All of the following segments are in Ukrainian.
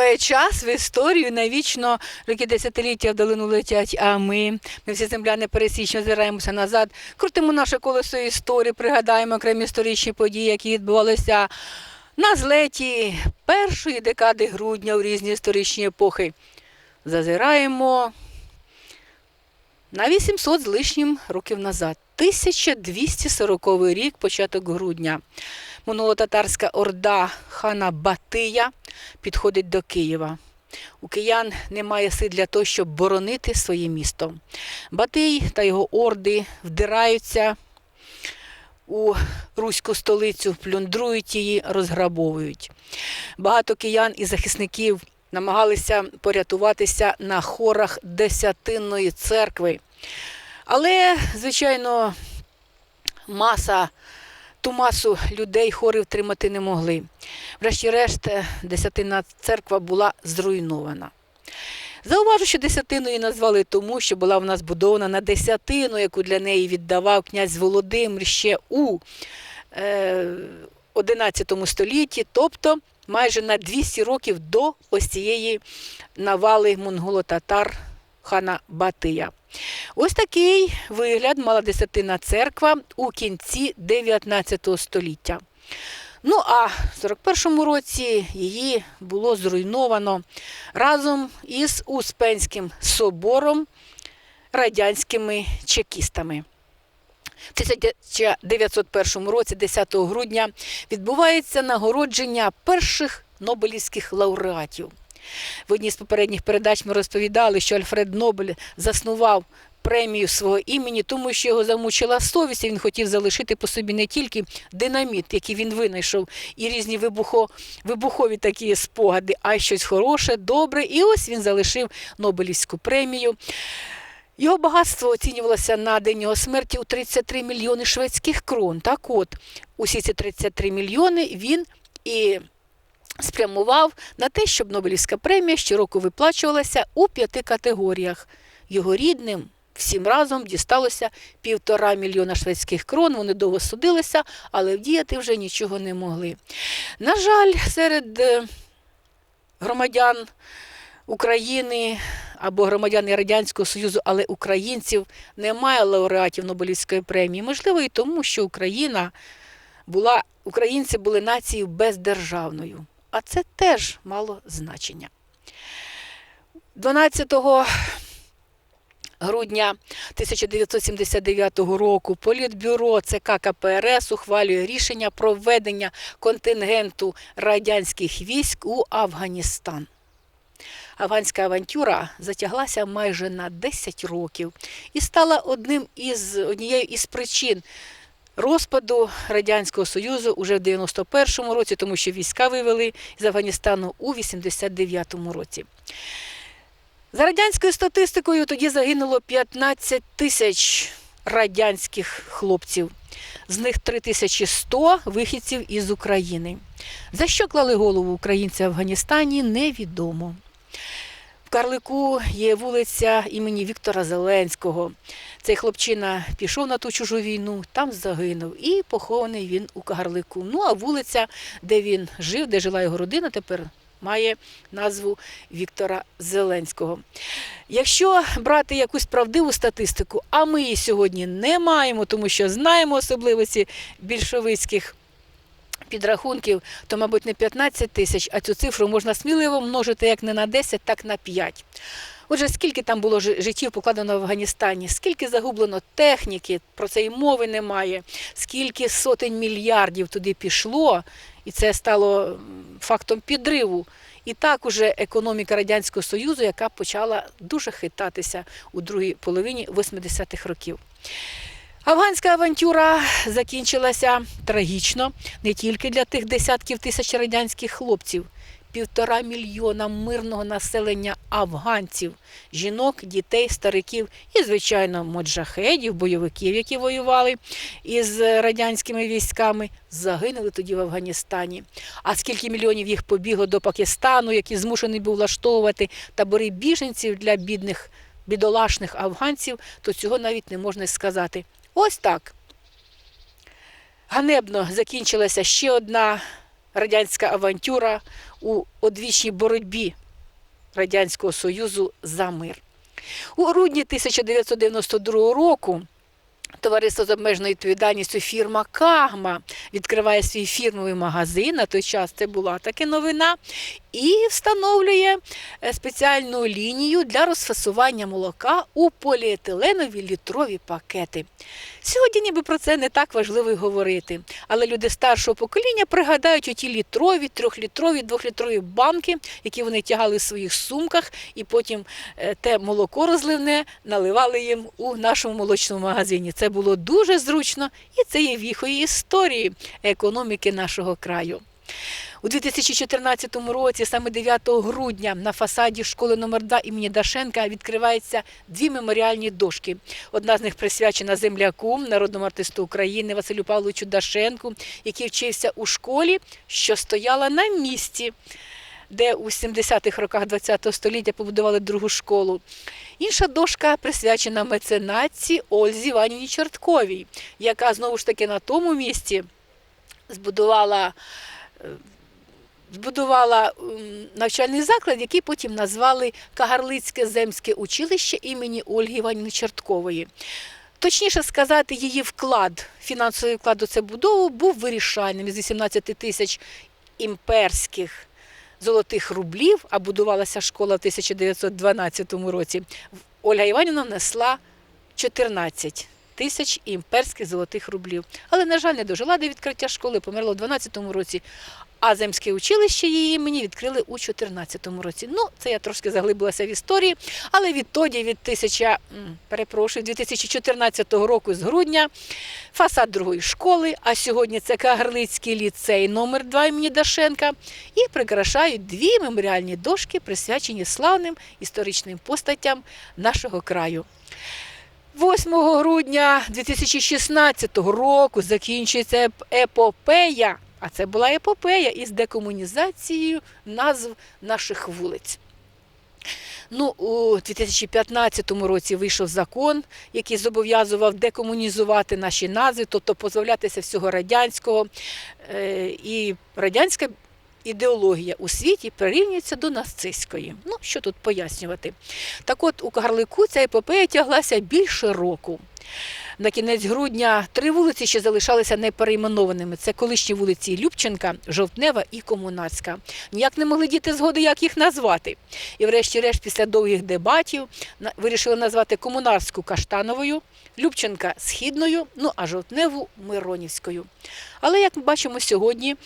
Спливає час в історію, навічно роки десятиліття в долину летять, а ми, ми всі земляни пересічно озираємося назад, крутимо наше колесо історії, пригадаємо окремі історичні події, які відбувалися на злеті першої декади грудня у різні історичні епохи. Зазираємо на 800 з лишнім років назад. 1240 рік, початок грудня. Монголо-татарська орда хана Батия підходить до Києва. У киян немає сил для того, щоб боронити своє місто. Батий та його орди вдираються у руську столицю, плюндрують її, розграбовують. Багато киян і захисників намагалися порятуватися на хорах Десятинної церкви. Але, звичайно, маса, ту масу людей хори втримати не могли. Врешті-решт, е, десятинна церква була зруйнована. Зауважу, що десятиною назвали тому, що була вона збудована на десятину, яку для неї віддавав князь Володимир ще у е, 11 столітті, тобто майже на 200 років до ось цієї навали монголо-татар хана Батия. Ось такий вигляд мала десятина церква у кінці 19 століття. Ну а в 41-му році її було зруйновано разом із Успенським собором радянськими чекістами. В 1901 році, 10 грудня, відбувається нагородження перших Нобелівських лауреатів. В одній з попередніх передач ми розповідали, що Альфред Нобель заснував премію свого імені, тому що його замучила совість, і він хотів залишити по собі не тільки динаміт, який він винайшов, і різні вибухо, вибухові такі спогади, а й щось хороше, добре. І ось він залишив Нобелівську премію. Його багатство оцінювалося на день його смерті у 33 мільйони шведських крон. Так от, усі ці 33 мільйони він і спрямував на те, щоб Нобелівська премія щороку виплачувалася у п'яти категоріях. Його рідним всім разом дісталося півтора мільйона шведських крон. Вони довго судилися, але вдіяти вже нічого не могли. На жаль, серед е, громадян України або громадян Радянського Союзу, але українців немає лауреатів Нобелівської премії. Можливо, і тому, що Україна була, українці були нацією бездержавною. А це теж мало значення. 12 грудня 1979 року Політбюро ЦК КПРС ухвалює рішення про введення контингенту радянських військ у Афганістан. Афганська авантюра затяглася майже на 10 років і стала одним із однією із причин розпаду Радянського Союзу уже в 91-му році, тому що війська вивели з Афганістану у 89-му році. За радянською статистикою тоді загинуло 15 тисяч радянських хлопців. З них 3100 вихідців із України. За що клали голову українці в Афганістані, невідомо. Карлику є вулиця імені Віктора Зеленського. Цей хлопчина пішов на ту чужу війну, там загинув. І похований він у Карлику. Ну а вулиця, де він жив, де жила його родина, тепер має назву Віктора Зеленського. Якщо брати якусь правдиву статистику, а ми її сьогодні не маємо, тому що знаємо особливості більшовицьких підрахунків, то, мабуть, не 15 тисяч, а цю цифру можна сміливо множити як не на 10, так на 5. Отже, скільки там було життів покладено в Афганістані, скільки загублено техніки, про це і мови немає, скільки сотень мільярдів туди пішло, і це стало фактом підриву. І так уже економіка Радянського Союзу, яка почала дуже хитатися у другій половині 80-х років. Афганська авантюра закінчилася трагічно не тільки для тих десятків тисяч радянських хлопців, півтора мільйона мирного населення афганців, жінок, дітей, стариків і, звичайно, моджахедів, бойовиків, які воювали із радянськими військами, загинули тоді в Афганістані. А скільки мільйонів їх побігло до Пакистану, який змушений був влаштовувати табори біженців для бідних бідолашних афганців, то цього навіть не можна сказати. Ось так. Ганебно закінчилася ще одна радянська авантюра у одвічній боротьбі Радянського Союзу за мир. У грудні 1992 року Товариство з обмеженою відповідальністю фірма Кагма відкриває свій фірмовий магазин. На той час це була така новина, і встановлює е, спеціальну лінію для розфасування молока у поліетиленові літрові пакети. Сьогодні ніби про це не так важливо й говорити, але люди старшого покоління пригадають оті літрові, трьохлітрові, двохлітрові банки, які вони тягали в своїх сумках, і потім е, те молоко розливне наливали їм у нашому молочному магазині. Це було дуже зручно, і це є віхою історії економіки нашого краю. У 2014 році, саме 9 грудня, на фасаді школи номер 2 імені Дашенка відкриваються дві меморіальні дошки. Одна з них присвячена земляку, народному артисту України Василю Павловичу Дашенку, який вчився у школі, що стояла на місці. Де у 70-х роках ХХ століття побудували другу школу. Інша дошка присвячена меценатці Ользі Іванівні Чортковій, яка знову ж таки на тому місці збудувала е, збудувала навчальний заклад, який потім назвали Кагарлицьке земське училище імені Ольги Іванівни Чорткової. Точніше сказати, її вклад, фінансовий вклад у цю будову був вирішальним з 18 тисяч імперських золотих рублів, а будувалася школа в 1912 році. Ольга Іванівна внесла 14 тисяч імперських золотих рублів. Але, на жаль, не дожила до відкриття школи, померла у 12 році. А земське училище її імені відкрили у 2014 році. Ну, це я трошки заглибилася в історії, але відтоді, від 1000, перепрошую, 2014 року з грудня, фасад другої школи, а сьогодні це Кагарлицький ліцей номер 2 імені Дашенка, і прикрашають дві меморіальні дошки, присвячені славним історичним постатям нашого краю. 8 грудня 2016 року закінчується епопея, а це була епопея із декомунізацією назв наших вулиць. Ну, у 2015 році вийшов закон, який зобов'язував декомунізувати наші назви, тобто позбавлятися всього радянського. Е, І радянська ідеологія у світі прирівнюється до нацистської. Ну, що тут пояснювати? Так от у Кагарлику ця епопея тяглася більше року. На кінець грудня три вулиці ще залишалися неперейменованими. Це колишні вулиці Любченка, Жовтнева і Комунацька. Ніяк не могли діти згоди, як їх назвати. І врешті-решт, після довгих дебатів, вирішили назвати Комунарську Каштановою, Любченка Східною, ну а Жовтневу Миронівською. Але як ми бачимо сьогодні,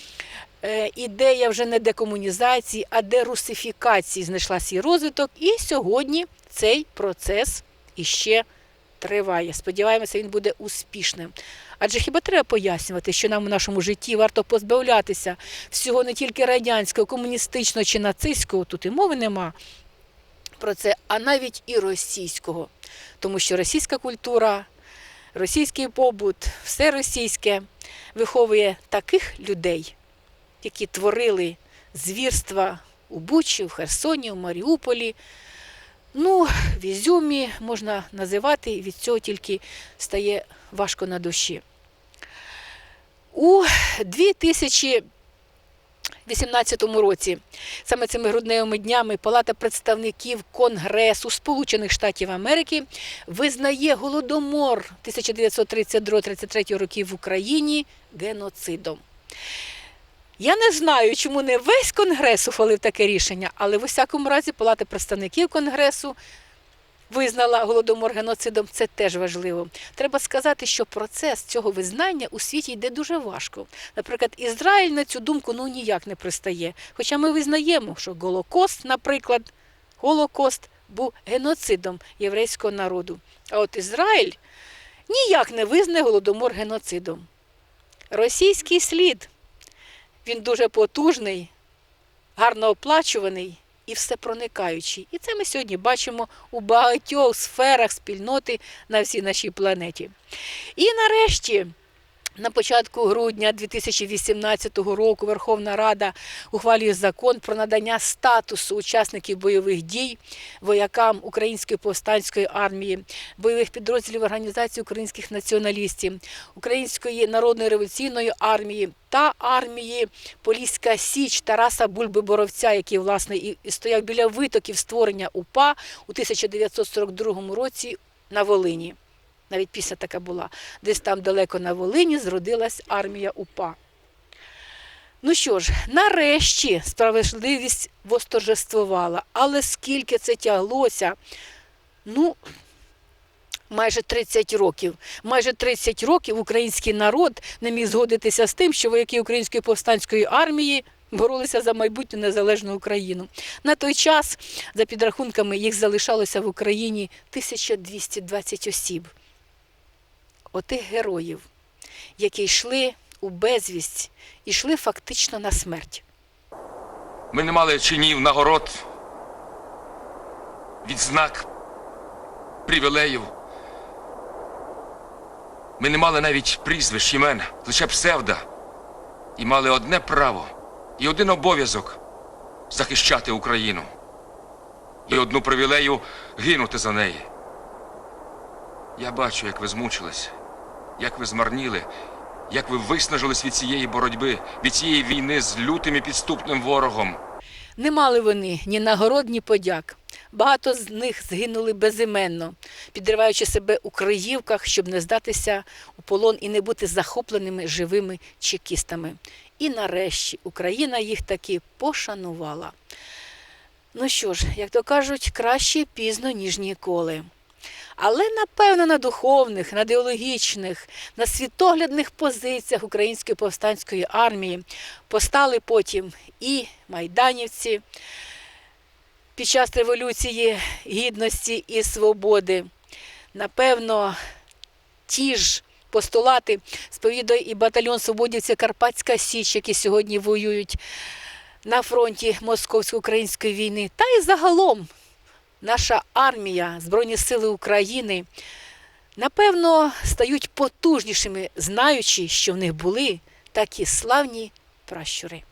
е, ідея вже не декомунізації, а дерусифікації знайшла свій розвиток. І сьогодні цей процес іще триває. Сподіваємося, він буде успішним. Адже хіба треба пояснювати, що нам у нашому житті варто позбавлятися всього не тільки радянського, комуністичного чи нацистського, тут і мови нема про це, а навіть і російського. Тому що російська культура, російський побут, все російське виховує таких людей, які творили звірства у Бучі, в Херсоні, у Маріуполі. Ну, в Ізюмі можна називати, від цього тільки стає важко на душі. У 2018 році, саме цими грудневими днями, Палата представників Конгресу Сполучених Штатів Америки визнає голодомор 1932-33 років в Україні геноцидом. Я не знаю, чому не весь Конгрес ухвалив таке рішення, але в усякому разі Палата представників Конгресу визнала голодомор геноцидом. Це теж важливо. Треба сказати, що процес цього визнання у світі йде дуже важко. Наприклад, Ізраїль на цю думку ну ніяк не пристає. Хоча ми визнаємо, що Голокост, наприклад, Голокост був геноцидом єврейського народу. А от Ізраїль ніяк не визнає голодомор геноцидом. Російський слід він дуже потужний, гарно оплачуваний і всепроникаючий. І це ми сьогодні бачимо у багатьох сферах спільноти на всій нашій планеті. І нарешті На початку грудня 2018 року Верховна Рада ухвалює закон про надання статусу учасників бойових дій воякам Української повстанської армії, бойових підрозділів Організації українських націоналістів, Української народної революційної армії та армії Поліська Січ Тараса Бульби Боровця, який власне і стояв біля витоків створення УПА у 1942 році на Волині. Навіть пісня така була. Десь там далеко на Волині зродилась армія УПА. Ну що ж, нарешті справедливість восторжествувала. Але скільки це тяглося? Ну, майже 30 років. Майже 30 років український народ не міг згодитися з тим, що вояки Української повстанської армії боролися за майбутню незалежну Україну. На той час, за підрахунками, їх залишалося в Україні 1220 осіб. Отих героїв, які йшли у безвість, йшли фактично на смерть. Ми не мали чинів, нагород, відзнак, привілеїв. Ми не мали навіть прізвищ, імен, лише псевда. І мали одне право і один обов'язок захищати Україну. І одну привілею гинути за неї. Я бачу, як ви змучились, як ви змарніли, як ви виснажились від цієї боротьби, від цієї війни з лютим і підступним ворогом. Не мали вони ні нагород, ні подяк. Багато з них згинули безіменно, підриваючи себе у криївках, щоб не здатися у полон і не бути захопленими живими чекістами. І нарешті Україна їх таки пошанувала. Ну що ж, як то кажуть, краще пізно, ніж ніколи. Але напевно на духовних, на ідеологічних, на світоглядних позиціях Української повстанської армії постали потім і майданівці під час революції гідності і свободи. Напевно, ті ж постулати сповідує і батальйон свободівців Карпатська Січ, які сьогодні воюють на фронті московсько-української війни, та й загалом наша армія, Збройні Сили України, напевно, стають потужнішими, знаючи, що в них були такі славні пращури.